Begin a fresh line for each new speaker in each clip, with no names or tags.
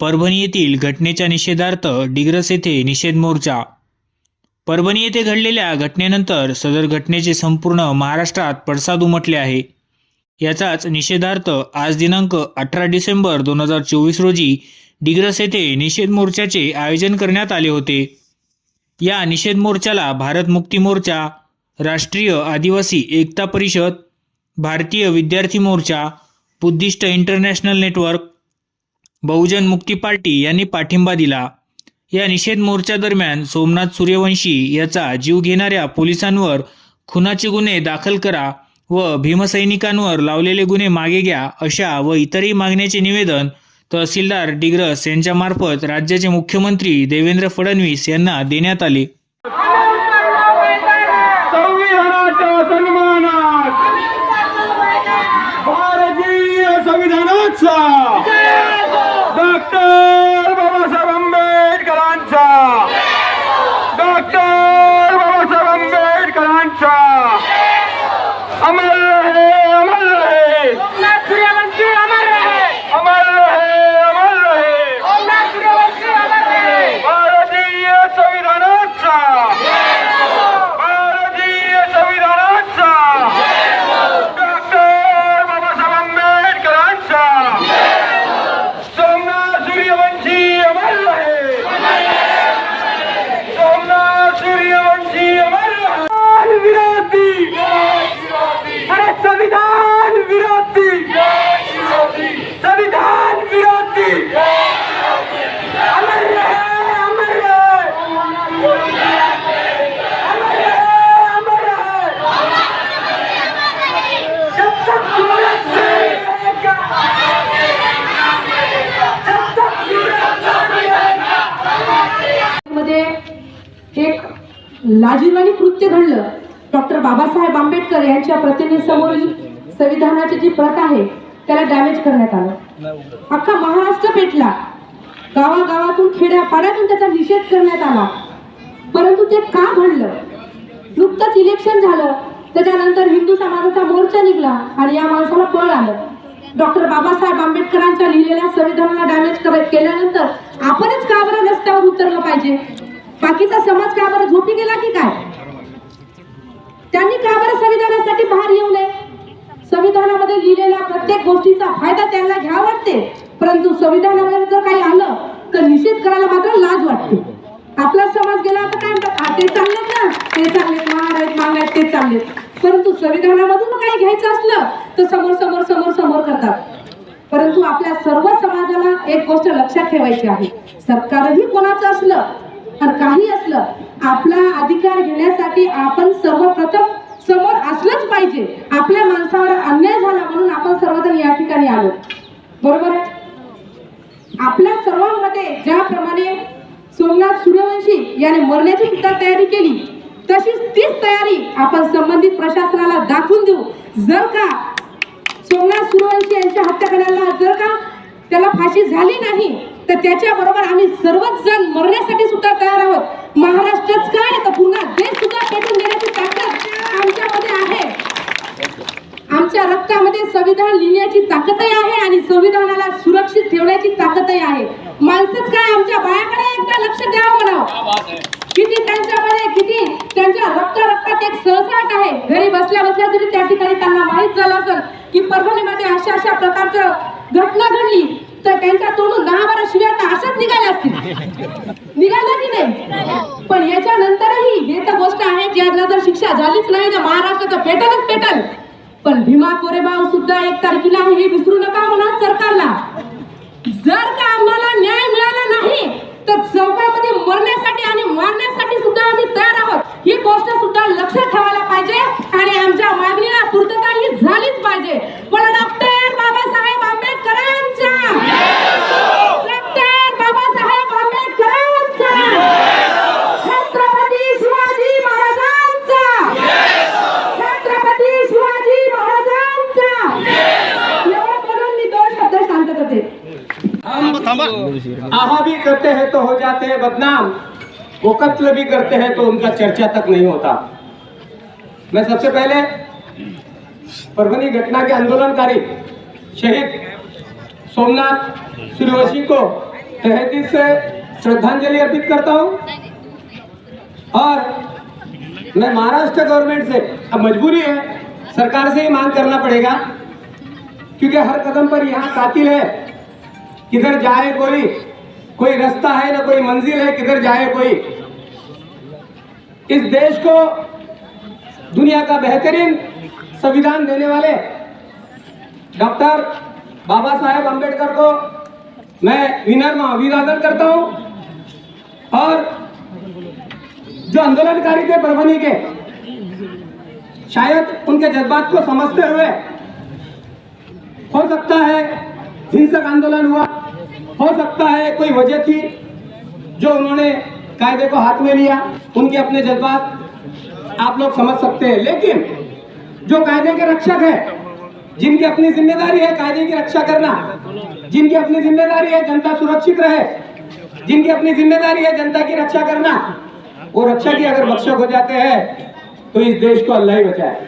परभणी येथील घटनेच्या निषेधार्थ डिग्रस येथे निषेध मोर्चा. परभणी येथे घडलेल्या घटनेनंतर सदर घटनेचे संपूर्ण महाराष्ट्रात पडसाद उमटले आहे. याचाच निषेधार्थ आज दिनांक अठरा डिसेंबर दोन हजार चोवीस रोजी डिग्रस येथे निषेध मोर्चाचे आयोजन करण्यात आले होते. या निषेध मोर्चाला भारत मुक्ती मोर्चा राष्ट्रीय आदिवासी Ekta Parishad Bharatiya Vidyarthi Morcha Buddhist International Network Bahujan Mukti Party यांनी पाठिंबा दिला. या निषेध मोर्चादरम्यान सोमनाथ सूर्यवंशी याचा जीव घेणाऱ्या पोलिसांवर खुनाचे गुन्हे दाखल करा व भीमसैनिकांवर लावलेले गुन्हे मागे घ्या अशा व इतरही मागण्याचे निवेदन तहसीलदार डिग्रस यांच्यामार्फत राज्याचे मुख्यमंत्री देवेंद्र फडणवीस यांना देण्यात आले.
संविधानाच्या
ডাক্তার एक लाजिरवाणी कृत्य घडलं. डॉक्टर बाबासाहेब आंबेडकर यांच्या प्रतिमेसमोरील संविधानाची जी प्रत आहे त्याला डॅमेज करण्यात आलं. अख्खा महाराष्ट्र पेटला. गावागावातून खेड्यापाड्यातून त्याचा निषेध करण्यात आला. परंतु ते का घडलं? नुकतंच इलेक्शन झालं. त्याच्यानंतर हिंदू समाजाचा मोर्चा निघाला आणि या माणसाला पळ आलं. डॉक्टर बाबासाहेब आंबेडकरांच्या लिहिलेल्या संविधानाला डॅमेज कर केल्यानंतर आपणच का बरं रस्त्यावर उतरलं पाहिजे? बाकीचा समाज का बरं झोपी गेला की काय? त्यांनी का बरं संविधानासाठी बाहेर येऊ नये? संविधानामध्ये लिहिलेल्या प्रत्येक गोष्टीचा फायदा त्यांना घ्या वाटते. परंतु संविधानामध्ये जर काही आलं तर निषेध करायला मात्र लाज वाटते. आपला समाज गेला तर काय म्हणतात? ते चाललेत ना. ते चाललेत महाराज आहेत ते चाललेत. परंतु संविधानामधून काही घ्यायचं असलं तर समोर समोर समोर समोर करतात. परंतु आपल्या सर्व समाजाला एक गोष्ट लक्षात ठेवायची आहे. सरकारही कोणाचं असलं तर काही असलं आपला अधिकार घेण्यासाठी आपण सर्वप्रथम समोर असलंच पाहिजे. आपल्या माणसावर अन्याय झाला म्हणून आपण सर्वजण या ठिकाणी आलो. बरोबर आहे? आपल्या सर्वांमध्ये ज्याप्रमाणे सोमनाथ सूर्यवंशी याने मरण्याची सुद्धा तयारी केली तशीच तीच तयारी आपण संबंधित प्रशासनाला दाखवून देऊ. जर का सोमनाथ सूर्यवंशी यांच्या हत्या जर का त्याला फाशी झाली नाही तर त्याच्याबरोबर आम्ही सर्वच जण मरण्यासाठी सुद्धा तयार आहोत. महाराष्ट्रच काय तर पुन्हा देश सुद्धा पेटून देण्याची ताकद आमच्यामध्ये आहे. आमच्या रक्तामध्ये संविधान लिहिण्याची ताकदही आहे आणि संविधानाला सुरक्षित ठेवण्याची ताकदही आहे. माणसंच काय आमच्या बायाकडे एकदा लक्ष द्यावं म्हणावं. किती त्यांच्यामध्ये किती त्यांच्या रक्त रक्तात एक सहसाट आहे. घरी बसल्या बसल्या जरी त्या ठिकाणी त्यांना माहीत झालं असेल की परभणीमध्ये अशा अशा प्रकारचं घटना घडली. तर त्यांच्या तोंडून दहा बारा शिव्या तर अशाच निघाल्या असतील. निघाल्या की नाही? पण याच्यानंतरही हे तर गोष्ट आहे ज्यांना जर शिक्षा झालीच नाही तर महाराष्ट्राचं पेटलच पेटल पण भीमा कोरेबाव सुद्धा एक तारखेला आहे हे विसरू नका म्हणा सरकारला. जर का आम्हाला न्याय मिळाला नाही तर चौकामध्ये मरण्यासाठी आणि मारण्यासाठी सुद्धा आम्ही तयार आहोत. ही गोष्ट सुद्धा लक्षात ठेवायला पाहिजे.
आहा भी करते हैं तो हो जाते हैं बदनाम। वो कत्ल भी करते हैं तो उनका चर्चा तक नहीं होता। मैं सबसे पहले परभनी घटना के आंदोलनकारी शहीद सोमनाथ सूर्यवंशी को तहे दिल से श्रद्धांजलि अर्पित करता हूँ। और मैं महाराष्ट्र गवर्नमेंट से, अब मजबूरी है, सरकार से ही मांग करना पड़ेगा, क्योंकि हर कदम पर यहाँ कातिल है। किधर जाए कोई? कोई रास्ता है ना कोई मंजिल है? किधर जाए कोई? इस देश को दुनिया का बेहतरीन संविधान देने वाले डॉक्टर बाबा साहेब अंबेडकर को मैं विनम्र अभिवादन करता हूँ। और जो आंदोलनकारी थे परभनी के, शायद उनके जज्बात को समझते हुए हो सकता है हिंसक आंदोलन हुआ। हो सकता है कोई वजह थी जो उन्होंने कायदे को हाथ में लिया, उनके अपने जज्बात आप लोग समझ सकते हैं। लेकिन जो कायदे के रक्षक है, जिनकी अपनी ज़िम्मेदारी है कायदे की रक्षा करना, जिनकी अपनी ज़िम्मेदारी है जनता सुरक्षित रहे, जिनकी अपनी ज़िम्मेदारी है जनता की रक्षा करना, वो रक्षा की अगर भक्षक हो जाते हैं तो इस देश को अल्लाह ही बचाए।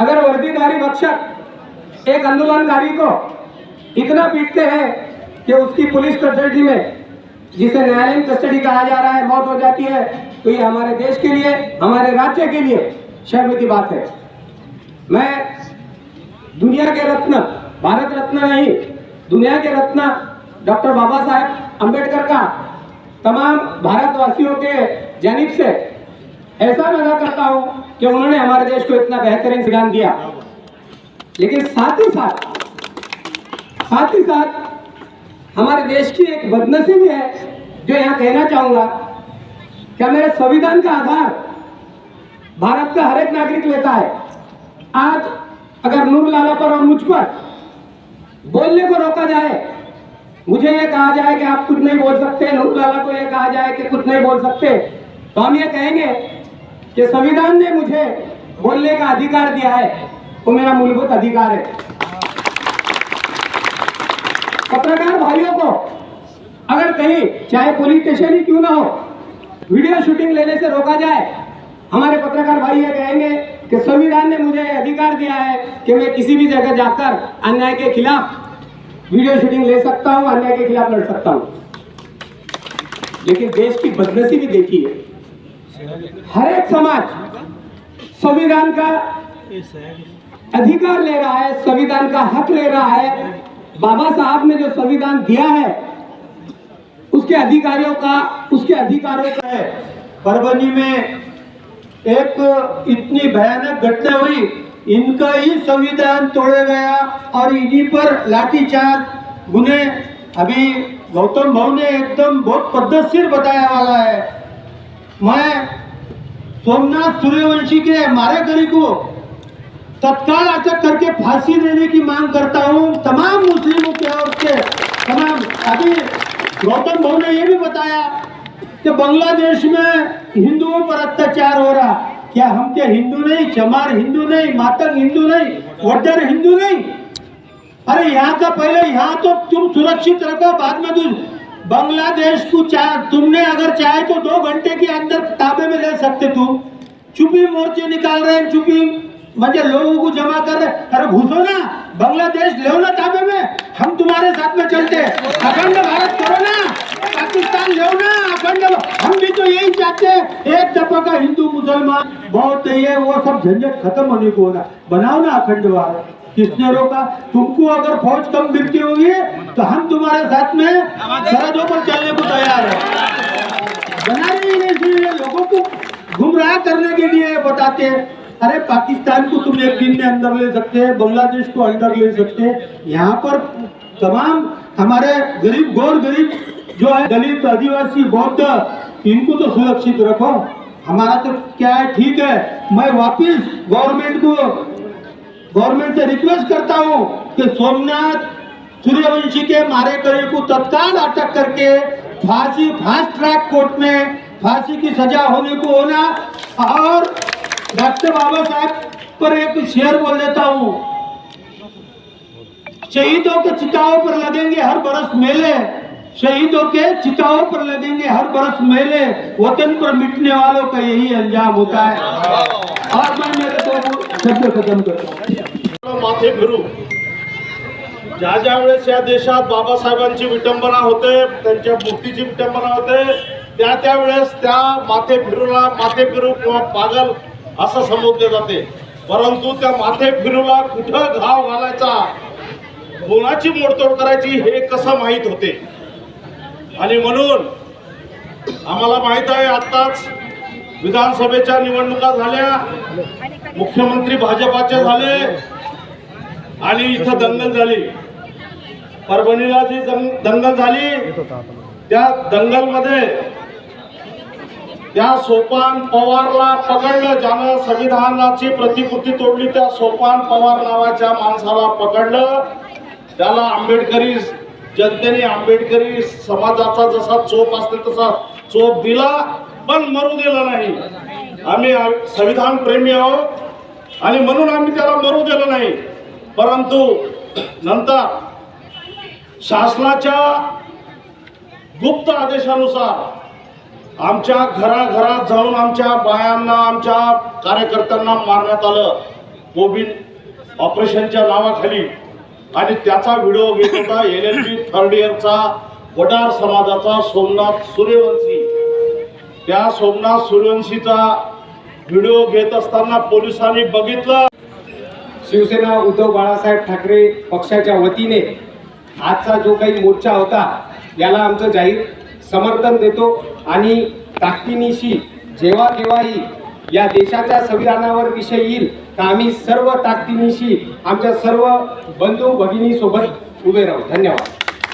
अगर वर्दीधारी भक्षक एक आंदोलनकारी को इतना पीटते हैं कि उसकी पुलिस कस्टडी में, जिसे न्यायालयीन कस्टडी कहा जा रहा है, मौत हो जाती है। तो ये हमारे देश के लिए, हमारे राज्य के लिए शर्म की बात है। मैं दुनिया के रत्न, भारत रत्न नहीं, दुनिया के रत्न डॉक्टर बाबा साहेब अंबेडकर का तमाम भारतवासियों के जानिब से ऐसा अदा करता हूँ कि उन्होंने हमारे देश को इतना बेहतरीन सिद्धांत दिया। लेकिन साथ ही साथ साथ ही साथ हमारे देश की एक बदनसीबी है जो यहाँ कहना चाहूँगा, क्या मेरे संविधान का आधार भारत का हर एक नागरिक लेता है? आज अगर नूर लाला पर और मुझ पर बोलने को रोका जाए, मुझे ये कहा जाए कि आप कुछ नहीं बोल सकते नूर लाला को ये कहा जाए कि कुछ नहीं बोल सकते तो हम ये कहेंगे कि संविधान ने मुझे बोलने का अधिकार दिया है। वो मेरा मूलभूत अधिकार है। पत्रकार भाइयों को, अगर कहीं, चाहे पुलिस स्टेशन ही क्यों ना हो वीडियो शूटिंग लेने से रोका जाए, हमारे पत्रकार भाई ये कहेंगे कि संविधान ने मुझे अधिकार दिया है कि मैं किसी भी जगह जाकर अन्याय के खिलाफ वीडियो शूटिंग ले सकता हूँ, अन्याय के खिलाफ लड़ सकता हूँ। लेकिन देश की बदनसीबी देखिए, हर एक समाज संविधान का अधिकार ले रहा है, संविधान का हक ले रहा है बाबा साहब ने जो संविधान दिया है, उसके अधिकारियों का, उसके अधिकारों का है।
परभनी में एक इतनी भयानक घटना हुई, इनका ही संविधान तोड़ा गया और इन्हीं पर लाठीचार्ज गुने अभी गौतम भाव ने एकदम बहुत पद्धतशीर बताया वाला है। मैं सोमनाथ सूर्यवंशी के मारे मारेकरी को तत्काल अटक करके फांसी देने की मांग करता हूँ। तमाम मुस्लिमों के और के तमाम अभी गौतम भाव ने ये भी बताया कि बांग्लादेश में हिंदुओं पर अत्याचार हो रहा। क्या हम क्या हिंदू नहीं, चमार हिंदू नहीं, मातंग हिंदू नहीं वड्डर हिंदू नहीं? अरे यहाँ का पहले यहाँ तो तुम सुरक्षित रखो, बाद में तुम बांग्लादेश को चाह तुमने अगर चाहे तो दो घंटे के अंदर ताबे में ले सकते तुम। चुपी मोर्चे निकाल रहे हैं चुपी म्हणजे लोगों को जमा कर रहे। अरे घुसो ना, बांग्लादेश ले ना ताबे में। हम तुम्हारे साथ में चलते। अखंड भारत करो ना। पाकिस्तान ले ना, अखंड हम भी तो यही चाहते हैं। एक दफ़ा का हिंदू, मुसलमान बहुत है वो सब झंझट खत्म होने को होना बनाओ ना अखंड भारत। किसने रोका? तुमको अगर फौज कम मिलती होगी तो हम तुम्हारे साथ में सरहदों पर चलने को तैयार है। बना रही लोगों को गुमराह करने के लिए बताते हैं। अरे पाकिस्तान को तुम एक दिन में अंदर ले सकते हैं, बांग्लादेश को अंदर ले सकते हैं। यहाँ पर तमाम हमारे गरीब गौर गरीब जो है, दलित, आदिवासी, बौद्ध, इनको तो सुरक्षित रखो। हमारा तो क्या है, ठीक है। मैं वापिस गवर्नमेंट को, गवर्नमेंट से रिक्वेस्ट करता हूँ कि सोमनाथ सूर्यवंशी के मारे गए को तत्काल अटक करके फांसी, फास्ट ट्रैक कोर्ट में फांसी की सजा होने को होना और डॉक्टर बाबा साहब पर एक शेर बोल देता हूँ। शहीदों के चिताओं पर लगेंगे हर बरस मेले। शहीदों के चिताओं पर लगेंगे हर बरस मेले। वतन पर मिटने वालों का यही अंजाम होता है। और मैं मेरे तो शब्द खत्म करता हूँ।
माथे फिरू ज्या ज्या वेळेस या देशात बाबासाहेबांची विटंबना होते त्यांच्या मूर्तीची विटंबना होते त्या त्यावेळेस त्या माथे फिरूला माथे फिरू किंवा पागल असं संबोधले जाते. परंतु त्या माथे फिरूला कुठं घाव घालायचा? कोणाची मोडतोड करायची हे कसं माहीत होते? आणि म्हणून आम्हाला माहीत आहे आत्ताच विधानसभेच्या निवडणुका झाल्या मुख्यमंत्री भाजपाचे झाले आणि इथं दंगल झाली. परभणीला जी दंग- दंगल झाली त्या दंगलमध्ये त्या सोपान पवारला पकडलं ज्यानं संविधानाची प्रतिकृती तोडली त्या सोपान पवार नावाच्या माणसाला पकडलं. त्याला आंबेडकरी जनतेने आंबेडकरी समाजाचा जसा चोप असते तसा चोप दिला पण मरू दिला नाही. आम्ही संविधान प्रेमी आहोत आणि म्हणून आम्ही त्याला मरू दिलं नाही. परंतु नंतर शासनाच्या गुप्त आदेशानुसार आमच्या घराघरात जाऊन आमच्या बायांना आमच्या कार्यकर्त्यांना मारण्यात आलं. कोविड ऑपरेशनच्या नावाखाली. आणि त्याचा व्हिडिओ घेत होता एल एल बी थर्ड इयरचा वडार समाजाचा सोमनाथ सूर्यवंशी. त्या सोमनाथ सूर्यवंशीचा व्हिडिओ घेत असताना पोलिसांनी बघितलं.
शिवसेना उद्धव बाळासाहेब ठाकरे पक्षाच्या वतीने आजचा जो काही मोर्चा होता याला आमचं जाहीर समर्थन देतो आणि ताकदीनिशी जेव्हा केव्हाही या देशाच्या संविधानावर विषय येईल तर आम्ही सर्व ताकदीनिशी आमच्या सर्व बंधू भगिनीसोबत उभे राहू. धन्यवाद.